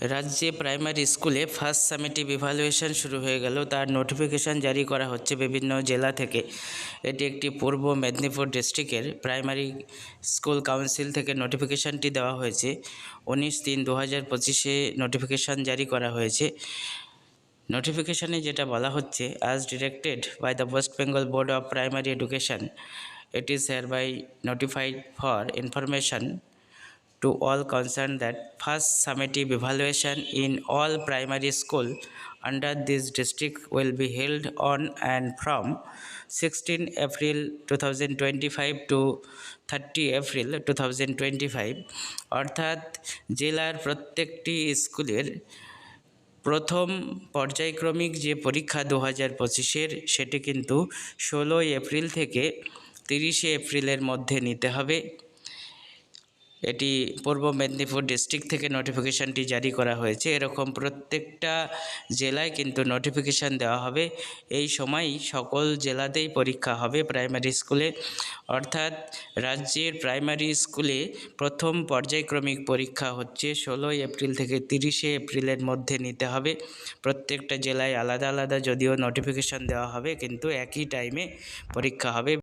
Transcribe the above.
রাজ্যে প্রাইমারি স্কুলে first summative evaluation শুরু হয়ে গেল। তার নোটিফিকেশন জারি করা হচ্ছে বিভিন্ন জেলা থেকে। এটি একটি পূর্ব মেদিনীপুর ডিস্ট্রিক্টের প্রাইমারি স্কুল কাউন্সিল থেকে নোটিফিকেশনটি দেওয়া হয়েছে। উনিশ তিন দু হাজার পঁচিশে নোটিফিকেশন জারি করা হয়েছে। নোটিফিকেশনে যেটা বলা হচ্ছে as directed by the West Bengal Board of Primary Education is hereby notified for information to all concerned that first summative evaluation in all primary school under this district will be held on and from 16 April 2025 to 30 April 2025 অর্থাৎ জেলার প্রত্যেকটি স্কুলের প্রথম পর্যায়ক্রমিক যে পরীক্ষা দু হাজার পঁচিশের সেটি কিন্তু ষোলোই এপ্রিল থেকে তিরিশে এপ্রিলের মধ্যে নিতে হবে এটি পূর্ব মেদিনীপুর ডিস্ট্রিক্ট থেকে নোটিফিকেশানটি জারি করা হয়েছে। এরকম প্রত্যেকটা জেলায় কিন্তু নোটিফিকেশান দেওয়া হবে। এই সময়ই সকল জেলাতেই পরীক্ষা হবে প্রাইমারি স্কুলে অর্থাৎ রাজ্যের প্রাইমারি স্কুলে প্রথম পর্যায়ক্রমিক পরীক্ষা হচ্ছে ষোলোই এপ্রিল থেকে তিরিশে এপ্রিলের মধ্যে নিতে হবে। প্রত্যেকটা জেলায় আলাদা আলাদা যদিও নোটিফিকেশান দেওয়া হবে, কিন্তু একই টাইমে পরীক্ষা হবে।